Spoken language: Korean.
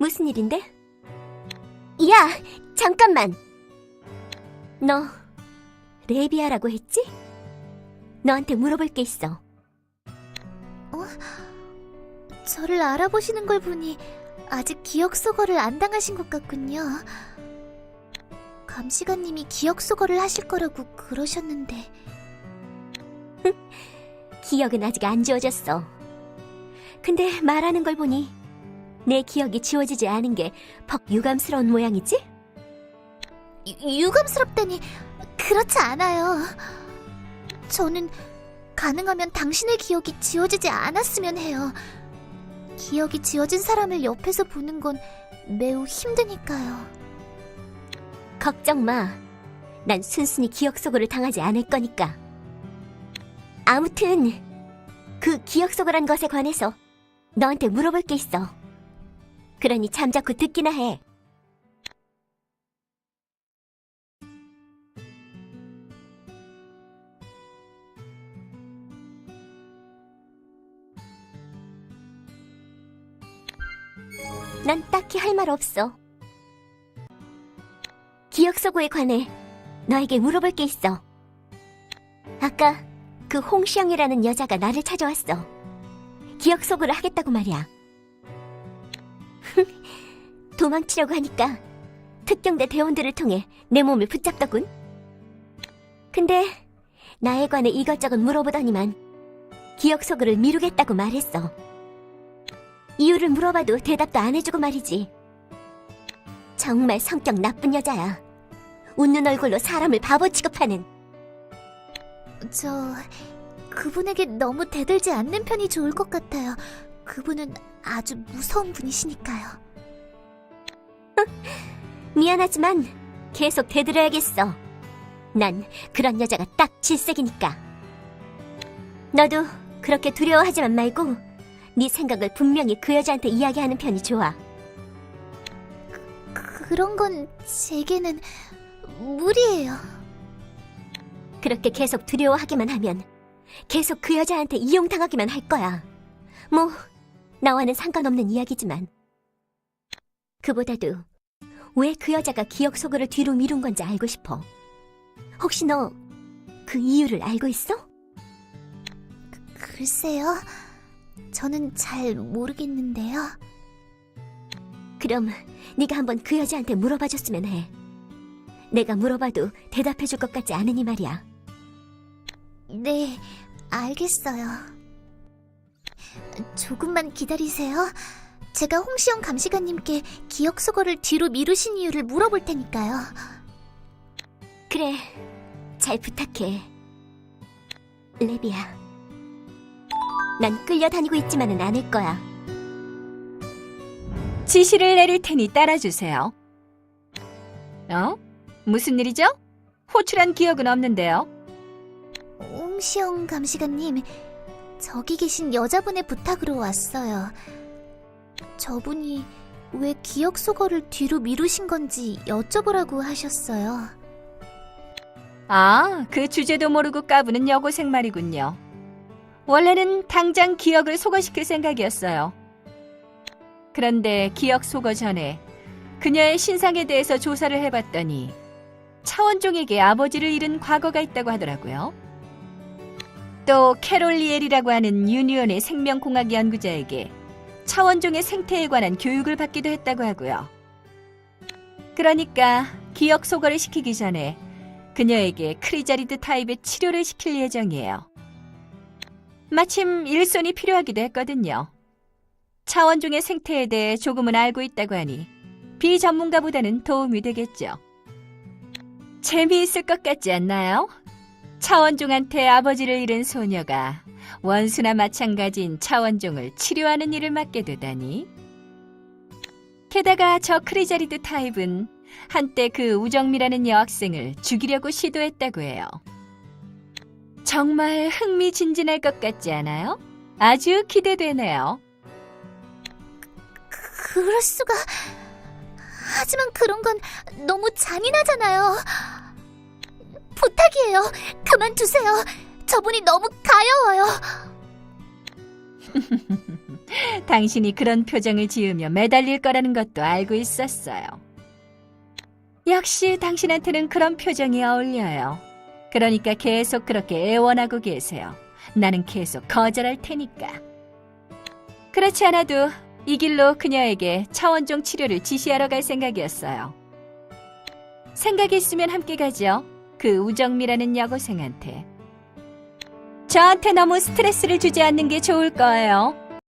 무슨 일인데? 야, 잠깐만. 너 레비아라고 했지? 너한테 물어볼 게 있어. 저를 알아보시는 걸 보니 아직 기억 소거를 안 당하신 것 같군요. 감시관님이 기억 소거를 하실 거라고 그러셨는데 기억은 아직 안 지워졌어. 근데 말하는 걸 보니 내 기억이 지워지지 않은 게 퍽 유감스러운 모양이지? 유- 유감스럽다니 그렇지 않아요. 저는 가능하면 당신의 기억이 지워지지 않았으면 해요. 기억이 지워진 사람을 옆에서 보는 건 매우 힘드니까요. 걱정 마. 난 순순히 기억 속어를 당하지 않을 거니까. 아무튼 그 기억 속어란 것에 관해서 너한테 물어볼 게 있어. 그러니 잠자코 듣기나 해. 난 딱히 할 말 없어. 기억 속어에 관해 너에게 물어볼 게 있어. 아까 그 홍시영이라는 여자가 나를 찾아왔어. 기억 속어를 하겠다고 말이야. 도망치려고 하니까 특경대 대원들을 통해 내 몸을 붙잡더군. 근데 나에 관해 이것저것 물어보더니만 기억 속어를 미루겠다고 말했어. 이유를 물어봐도 대답도 안 해주고 말이지. 정말 성격 나쁜 여자야. 웃는 얼굴로 사람을 바보 취급하는. 저 그분에게 너무 대들지 않는 편이 좋을 것 같아요. 그분은 아주 무서운 분이시니까요. 미안하지만 계속 대들어야겠어. 난 그런 여자가 딱 질색이니까. 너도 그렇게 두려워하지만 말고 네 생각을 분명히 그 여자한테 이야기하는 편이 좋아. 그런 건 제게는 무리예요. 그렇게 계속 두려워하기만 하면 계속 그 여자한테 이용당하기만 할 거야. 뭐 나와는 상관없는 이야기지만 그보다도 왜 그 여자가 기억 속어를 뒤로 미룬 건지 알고 싶어. 혹시 너 그 이유를 알고 있어? 글쎄요. 저는 잘 모르겠는데요. 그럼 네가 한번 그 여자한테 물어봐 줬으면 해. 내가 물어봐도 대답해 줄 것 같지 않으니 말이야. 네, 알겠어요. 조금만 기다리세요. 제가 홍시영 감시관님께 기억 수거를 뒤로 미루신 이유를 물어볼 테니까요. 그래, 잘 부탁해. 레비야. 난 끌려다니고 있지만은 않을 거야. 지시를 내릴 테니 따라주세요. 어? 무슨 일이죠? 호출한 기억은 없는데요. 홍시영 감시관님, 저기 계신 여자분의 부탁으로 왔어요. 저분이 왜 기억 수거를 뒤로 미루신 건지 여쭤보라고 하셨어요. 아, 그 주제도 모르고 까부는 여고생 말이군요. 원래는 당장 기억을 소거시킬 생각이었어요. 그런데 기억 소거 전에 그녀의 신상에 대해서 조사를 해봤더니 차원종에게 아버지를 잃은 과거가 있다고 하더라고요. 또 캐롤 리엘이라고 하는 유니온의 생명공학 연구자에게 차원종의 생태에 관한 교육을 받기도 했다고 하고요. 그러니까 기억 소거를 시키기 전에 그녀에게 크리자리드 타입의 치료를 시킬 예정이에요. 마침 일손이 필요하기도 했거든요. 차원종의 생태에 대해 조금은 알고 있다고 하니 비전문가보다는 도움이 되겠죠. 재미있을 것 같지 않나요? 차원종한테 아버지를 잃은 소녀가 원수나 마찬가지인 차원종을 치료하는 일을 맡게 되다니. 게다가 저 크리자리드 타입은 한때 그 우정미라는 여학생을 죽이려고 시도했다고 해요. 정말 흥미진진할 것 같지 않아요? 아주 기대되네요. 그럴 수가. 하지만 그런 건 너무 잔인하잖아요. 부탁이에요. 그만두세요. 저분이 너무 가여워요. 당신이 그런 표정을 지으며 매달릴 거라는 것도 알고 있었어요. 역시 당신한테는 그런 표정이 어울려요. 그러니까 계속 그렇게 애원하고 계세요. 나는 계속 거절할 테니까. 그렇지 않아도 이 길로 그녀에게 차원종 치료를 지시하러 갈 생각이었어요. 생각이 있으면 함께 가죠. 그 우정미라는 여고생한테. 저한테 너무 스트레스를 주지 않는 게 좋을 거예요.